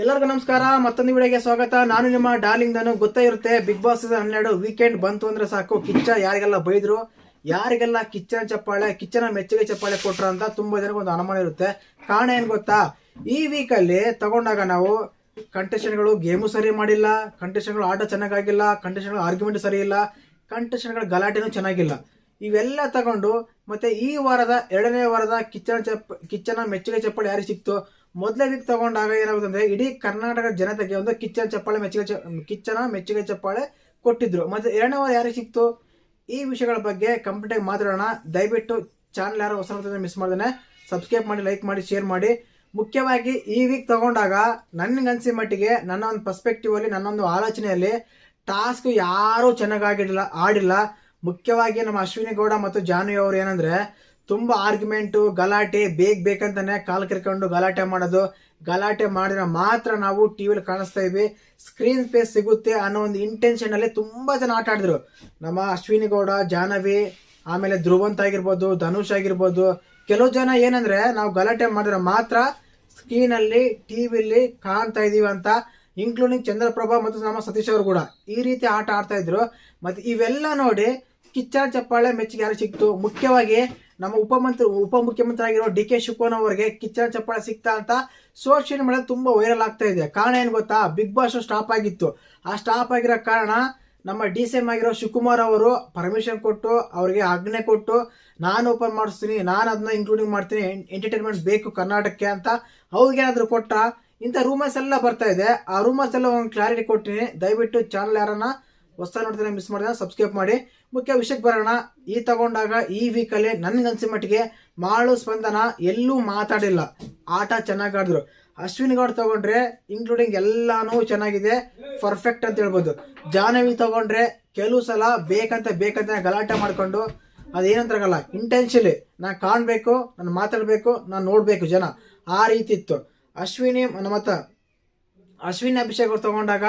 ಎಲ್ಲರಿಗೂ ನಮಸ್ಕಾರ, ಮತ್ತೊಂದು ವಿಡಿಯೋಗೆ ಸ್ವಾಗತ. ನಾನು ನಿಮ್ಮ ಡಾರ್ಲಿಂಗ್ ನಾನು. ಗೊತ್ತೇ ಇರುತ್ತೆ ಬಿಗ್ ಬಾಸ್ ಸೀಸನ್ ಹನ್ನೆರಡು ವೀಕೆಂಡ್ ಬಂತು ಅಂದ್ರೆ ಸಾಕು. ಕಿಚ್ಚ ಯಾರಿಗೆಲ್ಲ ಬೈದ್ರು? ಯಾರಿಗೆಲ್ಲ ಕಿಚ್ಚನ ಚಪ್ಪಾಳೆ, ಕಿಚ್ಚನ ಮೆಚ್ಚುಗೆ ಚಪ್ಪಾಳೆ ಕೊಟ್ರ ಅಂತ ತುಂಬಾ ಜನಕ್ಕೆ ಒಂದು ಅನುಮಾನ ಇರುತ್ತೆ. ಕಾರಣ ಏನ್ ಗೊತ್ತಾ? ಈ ವೀಕ್ ಅಲ್ಲಿ ತಗೊಂಡಾಗ ನಾವು ಕಂಟೆಸ್ಟೆಂಟ್ಗಳು ಗೇಮು ಸರಿ ಮಾಡಿಲ್ಲ ಕಂಟೆಸ್ಟೆಂಟ್ಗಳು ಆಟ ಚೆನ್ನಾಗಿಲ್ಲ ಕಂಟೆಸ್ಟೆಂಟ್ಗಳು ಆರ್ಗ್ಯುಮೆಂಟ್ ಸರಿ ಇಲ್ಲ ಕಂಟೆಸ್ಟೆಂಟ್ಗಳ ಗಲಾಟೆನೂ ಚೆನ್ನಾಗಿಲ್ಲ. ಇವೆಲ್ಲ ತಗೊಂಡು ಮತ್ತೆ ಈ ವಾರದ ಎರಡನೇ ವಾರದ ಕಿಚ್ಚನ ಚಪ್ಪ, ಕಿಚ್ಚನ ಮೆಚ್ಚುಗೆ ಚಪ್ಪಾಳೆ ಯಾರಿಗೆ ಸಿಕ್ತು? ಮೊದಲೇ ವೀಕ್ ತಗೊಂಡಾಗ ಏನಾಗುತ್ತೆ ಅಂದ್ರೆ ಇಡೀ ಕರ್ನಾಟಕ ಜನತೆಗೆ ಒಂದು ಕಿಚ್ಚನ ಚಪ್ಪಾಳೆ ಮೆಚ್ಚುಗೆ ಕಿಚ್ಚನ ಮೆಚ್ಚುಗೆ ಚಪ್ಪಾಳೆ ಕೊಟ್ಟಿದ್ರು. ಮತ್ತೆ ಎರಡನೇ ವಾರ ಯಾರಿಗೆ ಸಿಕ್ತು? ಈ ವಿಷಯಗಳ ಬಗ್ಗೆ ಕಂಪ್ಲೀಟ್ ಆಗಿ ಮಾತಾಡೋಣ. ದಯವಿಟ್ಟು ಚಾನಲ್ ಯಾರು ಹೊಸ ಮಿಸ್ ಮಾಡ್ದೇನೆ. ಸಬ್ಸ್ಕ್ರೈಬ್ ಮಾಡಿ ಲೈಕ್ ಮಾಡಿ ಶೇರ್ ಮಾಡಿ. ಮುಖ್ಯವಾಗಿ ಈ ವೀಕ್ ತಗೊಂಡಾಗ ನನ್ಗನ್ಸಿ ಮಟ್ಟಿಗೆ, ನನ್ನ ಒಂದು ಪರ್ಸ್ಪೆಕ್ಟಿವ್ ಅಲ್ಲಿ, ನನ್ನ ಒಂದು ಆಲೋಚನೆಯಲ್ಲಿ ಟಾಸ್ಕ್ ಯಾರೂ ಆಗಿಲ್ಲ ಆಡಿಲ್ಲ. ಮುಖ್ಯವಾಗಿ ನಮ್ಮ ಅಶ್ವಿನಿ ಗೌಡ ಮತ್ತು ಜಾನ್ವಿ ಅವರು ಏನಂದ್ರೆ ತುಂಬಾ ಆರ್ಗ್ಯುಮೆಂಟು, ಗಲಾಟೆ, ಬೇಗ ಬೇಕಂತಾನೆ ಕಾಲ್ ಕಿರ್ಕೊಂಡು ಗಲಾಟೆ ಮಾಡೋದು. ಗಲಾಟೆ ಮಾಡಿದ್ರೆ ಮಾತ್ರ ನಾವು ಟಿವಿಲಿ ಕಾಣಿಸ್ತಾ ಇದ್ವಿ. ಸ್ಕ್ರೀನ್ ಸ್ಪೇಸ್ ಸಿಗುತ್ತೆ ಅನ್ನೋ ಒಂದು ಇಂಟೆನ್ಷನ್ ಅಲ್ಲಿ ತುಂಬಾ ಜನ ಆಟ ಆಡಿದ್ರು. ನಮ್ಮ ಅಶ್ವಿನಿ ಗೌಡ, ಜಾಹ್ನವಿ, ಆಮೇಲೆ ಧ್ರುವಂತ್ ಆಗಿರ್ಬೋದು, ಧನುಷ್ ಆಗಿರ್ಬೋದು. ಕೆಲವು ಜನ ಏನಂದ್ರೆ ನಾವು ಗಲಾಟೆ ಮಾಡಿದ್ರೆ ಮಾತ್ರ ಸ್ಕ್ರೀನ್ ಅಲ್ಲಿ ಟಿವಿಲಿ ಕಾಣ್ತಾ ಇದೀವಿ ಅಂತ ಇನ್ಕ್ಲೂಡಿಂಗ್ ಚಂದ್ರಪ್ರಭಾ ಮತ್ತು ನಮ್ಮ ಸತೀಶ್ ಅವರು ಕೂಡ ಈ ರೀತಿ ಆಟ ಆಡ್ತಾ ಇದ್ರು. ಮತ್ತೆ ಇವೆಲ್ಲ ನೋಡಿ ಕಿಚ್ಚ ಚಪ್ಪಾಳೆ ಮೆಚ್ಚುಗೆ ಯಾರು ಸಿಕ್ತು? ಮುಖ್ಯವಾಗಿ ನಮ್ಮ ಉಪಮಂತ್ರಿ ಉಪಮುಖ್ಯಮಂತ್ರಿ ಆಗಿರೋ ಡಿ ಕೆ ಶಿವಕುಮಾರ್ ಅವರಿಗೆ ಕಿಚ್ಚನ ಚಪ್ಪಾಳೆ ಸಿಕ್ತಾ ಅಂತ ಸೋಷಿಯಲ್ ಮೀಡಿಯಾದಲ್ಲಿ ತುಂಬಾ ವೈರಲ್ ಆಗ್ತಾ ಇದೆ. ಕಾರಣ ಏನು ಗೊತ್ತಾ? ಬಿಗ್ ಬಾಸ್ ಸ್ಟಾಪ್ ಆಗಿತ್ತು. ಆ ಸ್ಟಾಪ್ ಆಗಿರೋ ಕಾರಣ ನಮ್ಮ ಡಿ ಸಿ ಎಂ ಆಗಿರೋ ಶಿವಕುಮಾರ್ ಅವರು ಪರ್ಮಿಷನ್ ಕೊಟ್ಟು, ಅವರಿಗೆ ಆಜ್ಞೆ ಕೊಟ್ಟು, ನಾನು ಓಪನ್ ಮಾಡಿಸ್ತೀನಿ, ನಾನು ಅದನ್ನ ಇನ್ಕ್ಲೂಡಿಂಗ್ ಮಾಡ್ತೀನಿ ಎಂಟರ್ಟೈನ್ಮೆಂಟ್ ಬೇಕು ಕರ್ನಾಟಕಕ್ಕೆ ಅಂತ ಅವ್ರಿಗೇನಾದ್ರೂ ಕೊಟ್ಟ ಇಂಥ ರೂಮರ್ಸ್ ಎಲ್ಲ ಬರ್ತಾ ಇದೆ. ಆ ರೂಮರ್ಸ್ ಎಲ್ಲ ಒಂದು ಕ್ಲಾರಿಟಿ ಕೊಟ್ಟಿನಿ ದಯವಿಟ್ಟು ಚಾನಲ್ ಯಾರನ್ನ ಹೊಸ ನೋಡ್ತೀರಾ ಮಿಸ್ ಮಾಡಿದ್ರೆ ಸಬ್ಸ್ಕ್ರೈಬ್ ಮಾಡಿ. ಮುಖ್ಯ ವಿಷಯಕ್ಕೆ ಬರೋಣ. ಈ ತಗೊಂಡಾಗ ಈ ವೀಕಲ್ಲಿ ನನ್ಗನ್ಸಿ ಮಟ್ಟಿಗೆ ಮಾಳು ಸ್ಪಂದನ ಎಲ್ಲೂ ಮಾತಾಡಿಲ್ಲ. ಆಟ ಚೆನ್ನಾಗಿ ಆಡಿದ್ರು. ಅಶ್ವಿನ್ ಗೌಡ್ ತಗೊಂಡ್ರೆ ಇನ್ಕ್ಲೂಡಿಂಗ್ ಎಲ್ಲಾನು ಚೆನ್ನಾಗಿದೆ. ಪರ್ಫೆಕ್ಟ್ ಅಂತ ಹೇಳ್ಬೋದು. ಜಾಹ್ನವಿ ತಗೊಂಡ್ರೆ ಕೆಲವು ಸಲ ಬೇಕಂತ ಬೇಕಂತ ಗಲಾಟೆ ಮಾಡ್ಕೊಂಡು ಅದೇನಂತಾರಲ್ಲ ಇಂಟೆನ್ಷಲಿ ನಾನು ಕಾಣಬೇಕು, ನಾನು ಮಾತಾಡಬೇಕು, ನಾನು ನೋಡಬೇಕು ಜನ. ಆ ರೀತಿ ಇತ್ತು. ಅಶ್ವಿನಿ ಮತ್ತ ಅಶ್ವಿನಿ ಅಭಿಷೇಕ್ ತಗೊಂಡಾಗ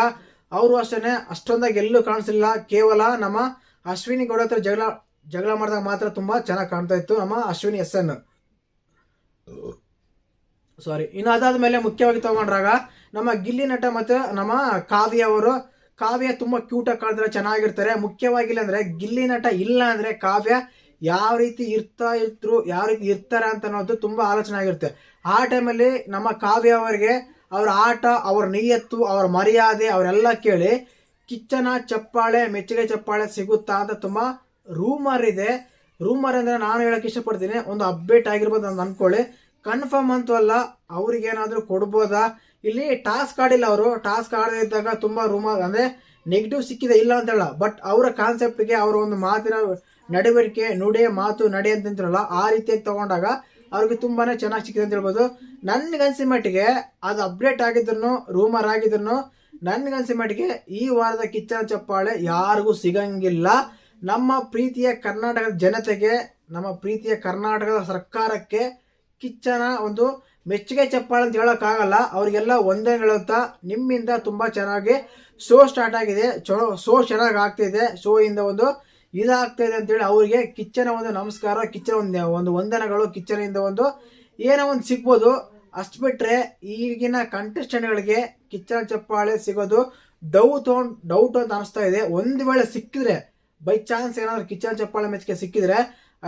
ಅವರು ಅಷ್ಟೇ ಅಷ್ಟೊಂದಾಗಿ ಎಲ್ಲೂ ಕಾಣಿಸಲಿಲ್ಲ. ಕೇವಲ ನಮ್ಮ ಅಶ್ವಿನಿ ಗೌಡ ಹತ್ರ ಜಗಳ ಜಗಳ ಮಾಡಿದಾಗ ಮಾತ್ರ ತುಂಬಾ ಚೆನ್ನಾಗಿ ಕಾಣ್ತಾ ಇತ್ತು ನಮ್ಮ ಅಶ್ವಿನಿ ಎಸ್ ಎನ್. ಸಾರಿ ಇನ್ನು ಅದಾದ್ಮೇಲೆ ಮುಖ್ಯವಾಗಿ ತಗೊಂಡ್ರಾಗ ನಮ್ಮ ಗಿಲ್ಲಿ ನಟ ಮತ್ತು ನಮ್ಮ ಕಾವ್ಯ ಅವರು. ಕಾವ್ಯ ತುಂಬಾ ಕ್ಯೂಟ್ ಆಗಿ ಕಾಣಿದ್ರೆ ಚೆನ್ನಾಗಿರ್ತಾರೆ. ಮುಖ್ಯವಾಗಿ ಇಲ್ಲ ಅಂದ್ರೆ ಗಿಲ್ಲಿ ನಟ ಇಲ್ಲ ಅಂದ್ರೆ ಕಾವ್ಯ ಯಾವ ರೀತಿ ಇರ್ತಾ ಇರ್ತರು ಯಾವ ರೀತಿ ಇರ್ತಾರೆ ಅಂತ ಅನ್ನೋದು ತುಂಬಾ ಆಲೋಚನೆ ಆಗಿರುತ್ತೆ. ಆ ಟೈಮಲ್ಲಿ ನಮ್ಮ ಕಾವ್ಯ ಅವರಿಗೆ ಅವ್ರ ಆಟ, ಅವರ ನಿಯತ್ತು, ಅವರ ಮರ್ಯಾದೆ, ಅವರೆಲ್ಲ ಕೇಳಿ ಕಿಚ್ಚನ, ಚಪ್ಪಾಳೆ, ಮೆಚ್ಚುಗೆ ಚಪ್ಪಾಳೆ ಸಿಗುತ್ತಾ ಅಂತ ತುಂಬ ರೂಮರ್ ಇದೆ. ರೂಮರ್ ಅಂದರೆ ನಾನು ಹೇಳಕ್ಕೆ ಇಷ್ಟಪಡ್ತೀನಿ, ಒಂದು ಅಪ್ಡೇಟ್ ಆಗಿರ್ಬೋದು ಅಂತ ಅಂದ್ಕೊಳ್ಳಿ ಕನ್ಫರ್ಮ್ ಅಂತೂ ಅಲ್ಲ, ಅವ್ರಿಗೇನಾದರೂ ಕೊಡ್ಬೋದಾ? ಇಲ್ಲಿ ಟಾಸ್ಕ್ ಆಡಿಲ್ಲ ಅವರು. ಟಾಸ್ಕ್ ಆಡದೇ ಇದ್ದಾಗ ತುಂಬ ರೂಮರ್ ಅಂದರೆ ನೆಗೆಟಿವ್ ಸಿಕ್ಕಿದೆ, ಇಲ್ಲ ಅಂತ ಹೇಳ ಬಟ್ ಅವರ ಕಾನ್ಸೆಪ್ಟ್ಗೆ ಅವರ ಒಂದು ಮಾತಿನ ನಡವಳಿಕೆ, ನುಡಿ, ಮಾತು, ನಡೆ ಅಂತ ಅಂತಿರಲ್ಲ, ಆ ರೀತಿಯಾಗಿ ತಗೊಂಡಾಗ ಅವ್ರಿಗೆ ತುಂಬಾನೇ ಚೆನ್ನಾಗಿ ಸಿಕ್ಕಿದೆ ಅಂತ ಹೇಳ್ಬೋದು. ನನ್ಗನ್ಸಿ ಮಟ್ಟಿಗೆ ಅದು ಅಪ್ಡೇಟ್ ಆಗಿದ್ರು ರೂಮರ್ ಆಗಿದ್ರು ನನ್ಗನ್ಸಿ ಮಟ್ಟಿಗೆ ಈ ವಾರದ ಕಿಚ್ಚನ ಚಪ್ಪಾಳೆ ಯಾರಿಗೂ ಸಿಗಂಗಿಲ್ಲ. ನಮ್ಮ ಪ್ರೀತಿಯ ಕರ್ನಾಟಕದ ಜನತೆಗೆ, ನಮ್ಮ ಪ್ರೀತಿಯ ಕರ್ನಾಟಕದ ಸರ್ಕಾರಕ್ಕೆ ಕಿಚ್ಚನ ಒಂದು ಮೆಚ್ಚುಗೆ ಚಪ್ಪಾಳೆ ಅಂತ ಹೇಳೋಕ್ಕಾಗಲ್ಲ. ಅವರಿಗೆಲ್ಲ ಒಂದೇ ಹೇಳುತ್ತಾ, ನಿಮ್ಮಿಂದ ತುಂಬಾ ಚೆನ್ನಾಗಿ ಶೋ ಸ್ಟಾರ್ಟ್ ಆಗಿದೆ. ಶೋ ಚೆನ್ನಾಗಿ ಆಗ್ತಿದೆ. ಶೋ ಇಂದ ಒಂದು ಇದಾಗ್ತಾ ಇದೆ ಅಂತೇಳಿ ಅವರಿಗೆ ಕಿಚ್ಚನ ಒಂದು ನಮಸ್ಕಾರ, ಕಿಚ್ಚನ ಒಂದು ಒಂದು ವಂದನಗಳು, ಕಿಚ್ಚನಿಂದ ಒಂದು ಏನೋ ಒಂದು ಸಿಗ್ಬೋದು. ಅಷ್ಟು ಬಿಟ್ರೆ ಈಗಿನ ಕಂಟೆಸ್ಟೆಂಟ್ಗಳಿಗೆ ಕಿಚ್ಚನ ಚಪ್ಪಾಳೆ ಸಿಗೋದು ಡೌಟ್ ಡೌಟ್ ಅಂತ ಅನಿಸ್ತಾ ಇದೆ. ಒಂದು ವೇಳೆ ಸಿಕ್ಕಿದ್ರೆ ಬೈ ಚಾನ್ಸ್ ಏನಾದರೂ ಕಿಚ್ಚನ ಚಪ್ಪಾಳೆ ಮೆಚ್ಚಿಗೆ ಸಿಕ್ಕಿದ್ರೆ,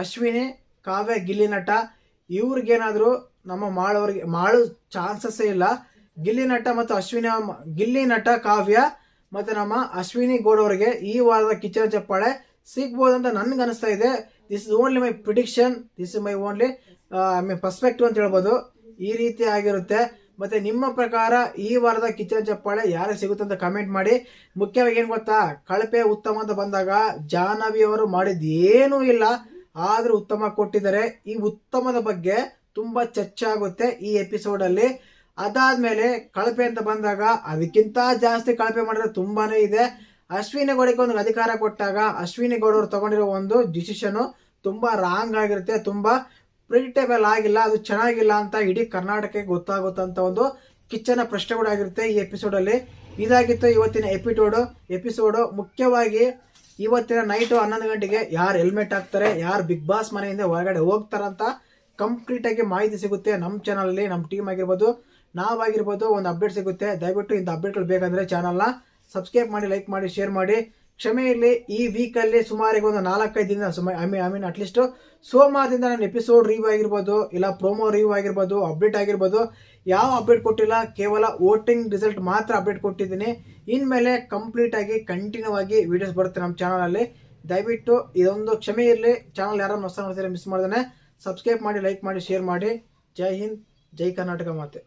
ಅಶ್ವಿನಿ, ಕಾವ್ಯ, ಗಿಲ್ಲಿ ನಟ, ಇವ್ರಿಗೇನಾದರೂ ನಮ್ಮ ಮಾಳವರಿಗೆ ಮಾಡೋ ಚಾನ್ಸಸ್ಸೇ ಇಲ್ಲ. ಗಿಲ್ಲಿ ನಟ ಮತ್ತು ಅಶ್ವಿನಿ ಗಿಲ್ಲಿ ನಟ, ಕಾವ್ಯ ಮತ್ತು ನಮ್ಮ ಅಶ್ವಿನಿ ಗೌಡ್ ಅವರಿಗೆ ಈ ವಾರದ ಕಿಚ್ಚನ ಚಪ್ಪಾಳೆ ಸಿಗ್ಬೋದಂತ ನನ್ಗೆ ಅನಿಸ್ತಾ ಇದೆ. This is only my prediction this is my only my perspective ಅಂತ ಹೇಳ್ಬೋದು. ಈ ರೀತಿ ಆಗಿರುತ್ತೆ. ಮತ್ತೆ ನಿಮ್ಮ ಪ್ರಕಾರ ಈ ವಾರದ ಕಿಚನ್ ಚಪ್ಪಾಳೆ ಯಾರಿಗೆ ಸಿಗುತ್ತೆ ಅಂತ ಕಮೆಂಟ್ ಮಾಡಿ. ಮುಖ್ಯವಾಗಿ ಏನು ಗೊತ್ತಾ? ಕಳಪೆ ಉತ್ತಮ ಅಂತ ಬಂದಾಗ ಜಾಹ್ನವಿ ಅವರು ಮಾಡಿದ ಏನೂ ಇಲ್ಲ. ಆದರೂ ಉತ್ತಮ ಕೊಟ್ಟಿದ್ದಾರೆ. ಈ ಉತ್ತಮದ ಬಗ್ಗೆ ತುಂಬ ಚರ್ಚೆ ಆಗುತ್ತೆ ಈ ಎಪಿಸೋಡಲ್ಲಿ ಅದಾದ್ಮೇಲೆ ಕಳಪೆ ಅಂತ ಬಂದಾಗ ಅದಕ್ಕಿಂತ ಜಾಸ್ತಿ ಕಳಪೆ ಮಾಡಿದ್ರೆ ತುಂಬಾ ಇದೆ. ಅಶ್ವಿನಿ ಗೌಡಕ್ಕೆ ಒಂದು ಅಧಿಕಾರ ಕೊಟ್ಟಾಗ ಅಶ್ವಿನಿ ಗೌಡ ಅವರು ತಗೊಂಡಿರೋ ಒಂದು ಡಿಸಿಷನ್ ತುಂಬಾ ರಾಂಗ್ ಆಗಿರುತ್ತೆ, ತುಂಬಾ ಪ್ರಿಡಿಕ್ಟೇಬಲ್ ಆಗಿಲ್ಲ, ಅದು ಚೆನ್ನಾಗಿಲ್ಲ ಅಂತ ಇಡೀ ಕರ್ನಾಟಕಕ್ಕೆ ಗೊತ್ತಾಗುತ್ತಂತ ಒಂದು ಕಿಚ್ಚನ ಆಗಿರುತ್ತೆ ಈ ಎಪಿಸೋಡ್ ಅಲ್ಲಿ. ಇದಾಗಿತ್ತು ಇವತ್ತಿನ ಎಪಿಸೋಡು ಎಪಿಸೋಡು ಮುಖ್ಯವಾಗಿ ಇವತ್ತಿನ ನೈಟು ಹನ್ನೊಂದು ಗಂಟೆಗೆ ಯಾರು ಹೆಲ್ಮೆಟ್ ಹಾಕ್ತಾರೆ, ಯಾರು ಬಿಗ್ ಬಾಸ್ ಮನೆಯಿಂದ ಹೊರಗಡೆ ಹೋಗ್ತಾರಂತ ಕಂಪ್ಲೀಟ್ ಆಗಿ ಮಾಹಿತಿ ಸಿಗುತ್ತೆ ನಮ್ಮ ಚಾನಲ್ ಅಲ್ಲಿ ನಮ್ಮ ಟೀಮ್ ಆಗಿರ್ಬೋದು ನಾವಾಗಿರ್ಬೋದು ಒಂದು ಅಪ್ಡೇಟ್ ಸಿಗುತ್ತೆ. ದಯವಿಟ್ಟು ಇಂಥ ಅಪ್ಡೇಟ್ಗಳು ಬೇಕಂದ್ರೆ ಚಾನಲ್ನ ಸಬ್ಸ್ಕ್ರೈಬ್ ಮಾಡಿ ಲೈಕ್ ಮಾಡಿ ಶೇರ್ ಮಾಡಿ. ಕ್ಷಮೆ ಇರಲಿ ಈ ವೀಕಲ್ಲಿ ಸುಮಾರಿಗೆ ಒಂದು ನಾಲ್ಕೈದು ದಿನ ಸುಮ I mean I mean at least ಸೋಮವಾರದಿಂದ ನಾನು ಎಪಿಸೋಡ್ ರಿವ್ಯೂ ಆಗಿರ್ಬೋದು, ಇಲ್ಲ ಪ್ರೋಮೋ ರಿವ್ಯೂ ಆಗಿರ್ಬೋದು ಅಪ್ಡೇಟ್ ಆಗಿರ್ಬೋದು, ಯಾವ ಅಪ್ಡೇಟ್ ಕೊಟ್ಟಿಲ್ಲ, ಕೇವಲ ವೋಟಿಂಗ್ ರಿಸಲ್ಟ್ ಮಾತ್ರ ಅಪ್ಡೇಟ್ ಕೊಟ್ಟಿದ್ದೀನಿ. ಇನ್ಮೇಲೆ ಕಂಪ್ಲೀಟಾಗಿ ಕಂಟಿನ್ಯೂ ಆಗಿ ವೀಡಿಯೋಸ್ ಬರುತ್ತೆ ನಮ್ಮ ಚಾನಲಲ್ಲಿ ದಯವಿಟ್ಟು ಇದೊಂದು ಕ್ಷಮೆ ಇರಲಿ ಚಾನಲ್ ಯಾರು ಹೊಸ ನೋಡ್ತಾರೆ ಮಿಸ್ ಮಾಡ್ದೇ ಸಬ್ಸ್ಕ್ರೈಬ್ ಮಾಡಿ ಲೈಕ್ ಮಾಡಿ ಶೇರ್ ಮಾಡಿ. ಜೈ ಹಿಂದ್, ಜೈ ಕರ್ನಾಟಕ ಮಾತೆ.